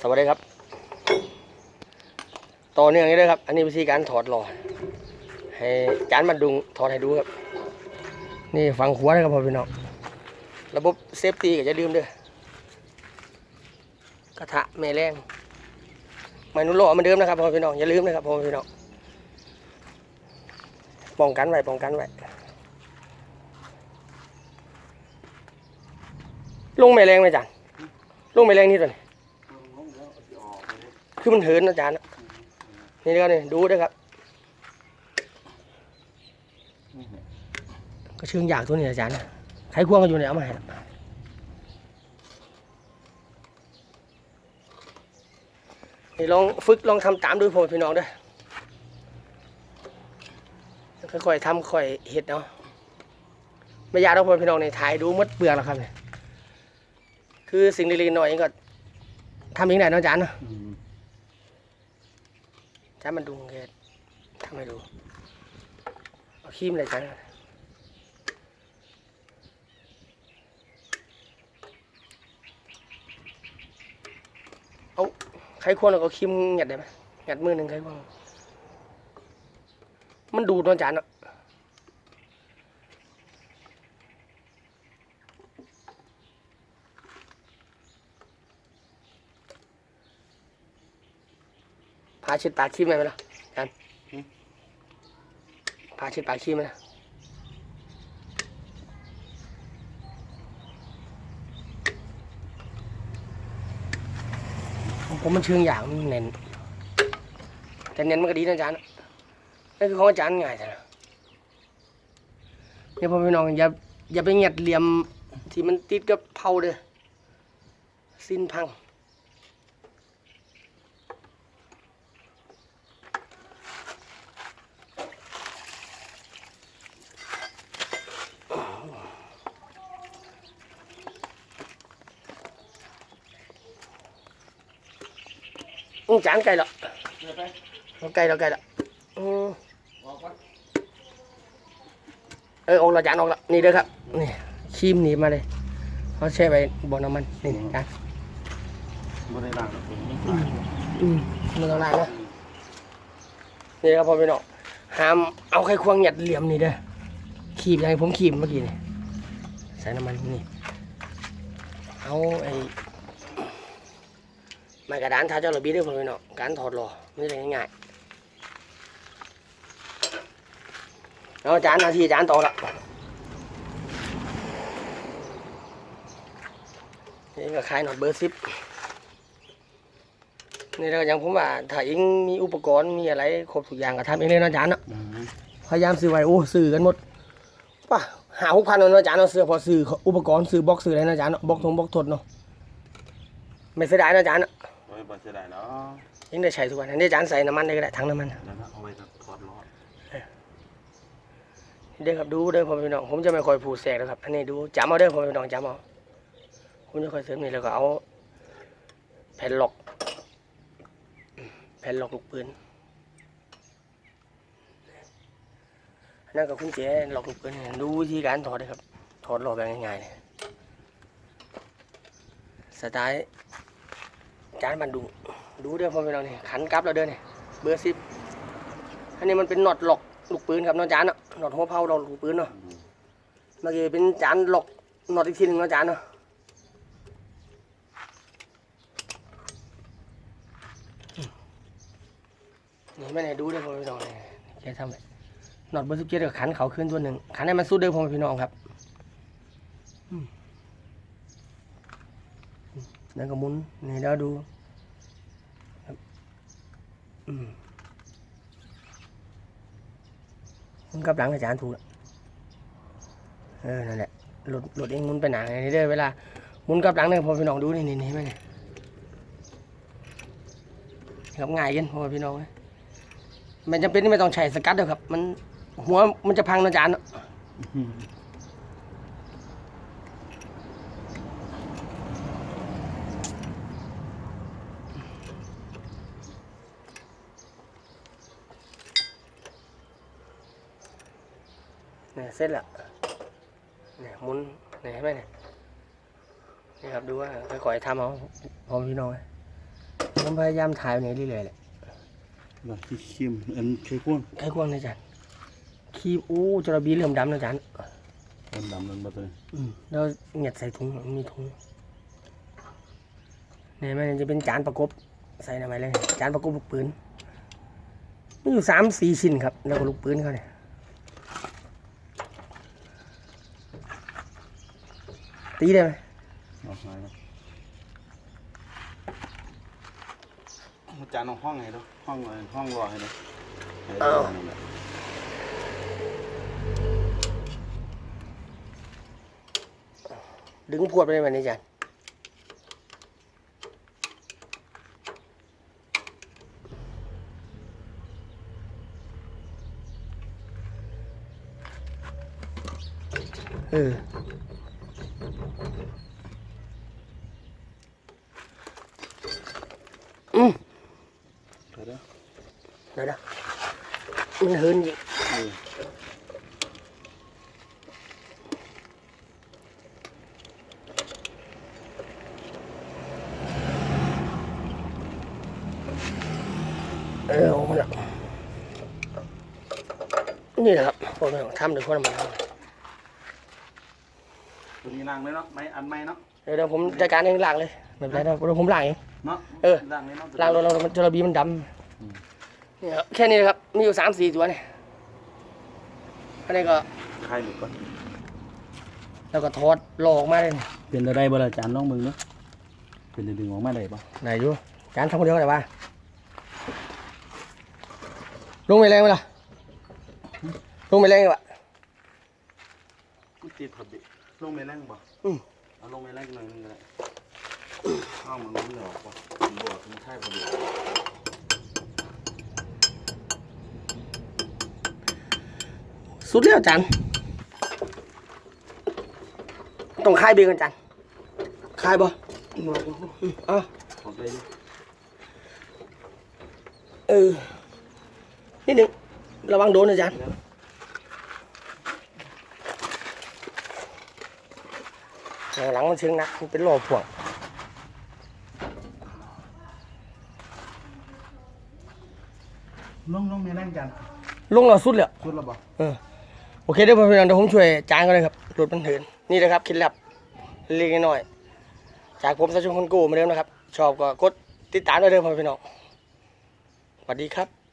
สวัสดีครับ ต่อเนื่องนี้เลยครับ อันนี้วิธีการถอดหล่อให้จานมันดุงถอดให้ดูครับ นี่ฟังหัวนะครับพ่อพี่น้องระบบเซฟตี้ก็จะลืมเด้อกระทะแม่แรงไมนุโลเหมือนเดิมนะครับพ่อพี่น้องอย่าลืมนะครับพ่อพี่น้องป้องกันไว้ป้องกันไว้ลงแม่แรงไหมจานลงแม่แรงนี่ตัวนี้ คือมันเหินนะอาจารย์นี่ก็นี่ดูด้วยครับ ก็เชื่องอยากตัวนี้อาจารย์ใครควงกันอยู่เนี่ยเอามาให้นี่ลองฝึกลองทำตามดูพ่อพี่น้องด้วยค่อยๆทำค่อยเห็ดเนาะไม่ยากเราพ่อพี่น้องในถ่ายดูมดเปลือกแล้วครับเนี่ยคือสิ่งเล็กๆหน่อยเองก็ทำเองได้นะอาจารย์เนาะ จ้ามันดูแกทำไมดูเอาขี้มเลยจ้าเอาใครควรเอาขี้มหยัดได้ไหมหยัดมือหนึ่งใครควรมันดูดนอนจานเนาะ พาเช็ดปากขี้มได้ไหมล่ะจานพาเช็ดปากขี้มไหมล่ะของผมมันเชิงอย่างมันเน้นแต่เน้นมันก็ดีนะอาจารย์นั่นคือของอาจารย์ง่ายแต่นะเนี่ยพ่อพี่น้องอย่าอย่าไปเหยียดเหลี่ยมที่มันติดกับเผาเด้อสิ้นพัง อืมจานไก่ละไก่ละไก่ละอืมเออออกละจานออกและนี่เด้อครับนี่คีมหนีมาเลยเขาแช่ไปบ่อน้ำมันนี่จานบ่ได้ล้างอืมมันต้องล้างนะนี่ครับพ่อพี่น้องห้ามเอาไข่ควงหยัดเหลี่ยมนี่เด้อขีบอย่างผมขีบเมื่อกี้นี่ใส่น้ำมันนี่เอาไอ้ ไม้กระดานทาเจ้าระเบียด้วยพ่อพี่น้องการถอดหล่อไม่ใช่ง่ายๆเอาจานนาทีจานต่อละนี่ก็คลายหนอดเบอร์สิบนี่เราอย่างผมว่าถ้าเองมีอุปกรณ์มีอะไรครบทุกอย่างก็ทำเองเลยเนาะอาจารย์เนาะพยายามซื้อไว้โอ้ซื้อกันหมดป่ะหาหกพันเนาะอาจารย์เนาะซื้อพอซื้ออุปกรณ์ซื้อบล็อกซื้ออะไรเนาะอาจารย์เนาะบล็อกทงบล็อกทดเนาะไม่เสียดายเนาะอาจารย์เนาะโอ้ย บ่เสียดายเนาะยังได้ใช้ทุกวันอันนี้อาจารย์ใส่น้ำมันได้ก็ได้ถังน้ำมันแล้วก็เอาไว้ถอดล้อเด้อครับดูเด้อพ่อพี่น้องผมจะไม่ค่อยผูดแสกนะครับอันนี้ดูจำเอาเด้อพ่อพี่น้องจำเอาผมจะค่อยเสริมนี่แล้วก็เอา แผ่นล็อก แผ่นล็อกลูกปืนนั่นก็คุณเจ๊หลอกลูกปืนเนี่ยดูวิธีการถอดเลยครับถอดหลอกแบบง่ายๆเลยสไตล์ จานบันดุงดูเด้อพ่อพี่น้องนี่ขันกลับแล้วเด้อนี่เบอร์สิบอันนี้มันเป็นน็อตหลอกลูกปืนครับน้องจานเนาะน็อตหัวเผาหลอกลูกปืนเนาะเมื่อกี้เป็นจานหลอกน็อตอีกทีหนึ่งเนาะจานเนาะนี่ไม่ไหนดูเด้อพ่อพี่น้องนี่แกทำไปน็อตเบอร์สิบเจ็ดกับขันเขาขึ้นตัวหนึ่งขันให้มันสู้เด้อพ่อแม่พี่น้องครับ อืม แล้วก็หมุนนี่แล้วดูครับอืมมุนกับหลังอาจารย์ถูกแล้วเออนั่นแหละหลุดหลุดเองมุนไปหนานี่เด้อเวลามุนกับหลังเนี่ยพอพี่น้องดูนี่นี่นี่เห็นไหมเนี่ยครับง่ายกันพอพี่น้องมันจำเป็นที่ไม่ต้องใช้สกัดเด้อครับ มันหัวมันจะพังนะอาจารย์ เนอะเนี่ยเสร็จแล้วเนี่ยหมุนเนี่ยเห็นไหมเนี่ยนี่ครับดูว่าค่อยๆทำเอาพร้อมพี่น้องผมพยายามถ่ายไว้นี่เรื่อยๆแหละแบบที่คิมอันเคยพ่วงไข่ควงนะอาจารย์คีบอู้จระบีเหลื่อมดำนะอาจารย์อันดำนั่นบ่ตัวนี้อืมแล้วเหงียดใส่ถุงมีถุงเนี่ยมันจะเป็นจานประกบใส่ทำไมเลย จานประกบลูกปืนมีอยู่สามสี่ชิ้นครับ แล้วก็ลูกปืนเขาเนี่ย ตีได้ไหมเอาหายครับจานเอาห้องไงเนาะห้องอะไรห้องรอให้เนาะให้ได้นั่นแหละดึงพวดไปเลยวันนี้อาจารย์เอออืม เดี๋ยวเด้อ เดี๋ยวนะมัน เฮินยิงเออเออเอามาละนี่แหละครับผมทำโดยคนมาตัวนี้ล้างเลยเนาะไม้อันไม้เนาะเดี๋ยวเดี๋ยวผมจัดการเองล้างเลยไม่เป็นไรเดี๋ยวผมล้างเองเนาะเออล้างเลยเนาะล้างรถเรามันจระบีมันดำ เนี่ยครับแค่นี้นะครับ มีอยู่สามสี่ตัวเนี่ยอันนี้ก็คลายหลุดก่อนแล้วก็ทอดหลอกมาเลยเนี่ยเป็นอะไรบ่ล่ะจานน้องมึงเนาะเป็นดึงออกมาได้ปะไหนอยู่จานทำคนเดียวก็ได้ปะลงไปแรงไหมล่ะลงไปแรงปะกูติดผับดิลงไปแรงบ่อืมเอาลงไปแรงหน่อยนึงก็ได้ห้องมันไม่เหลือปะมันบวกมันใช่พอดี สุดแล้วจานต้องคายเบรกกันจานคายบ่อืมเอะขอไปดิเออนิดหนึ่งระวังโดนนะจานหลังมันเชิงหนักมันเป็นโลพ่วงลงลงในแรงจานลงเราสุดเลยสุดแล้วบ่เออ โอเคเดี๋ยวผมเดี๋ยวผมช่วยจานก็เลยครับรถมันเหินนี่นะครับคิดลับเล็กน้อย จากผมสัชชนคนกู้มาเดิมนะครับ ชอบก็กดติดตามได้เด้อพ่อพี่น้องสวัสดีครับ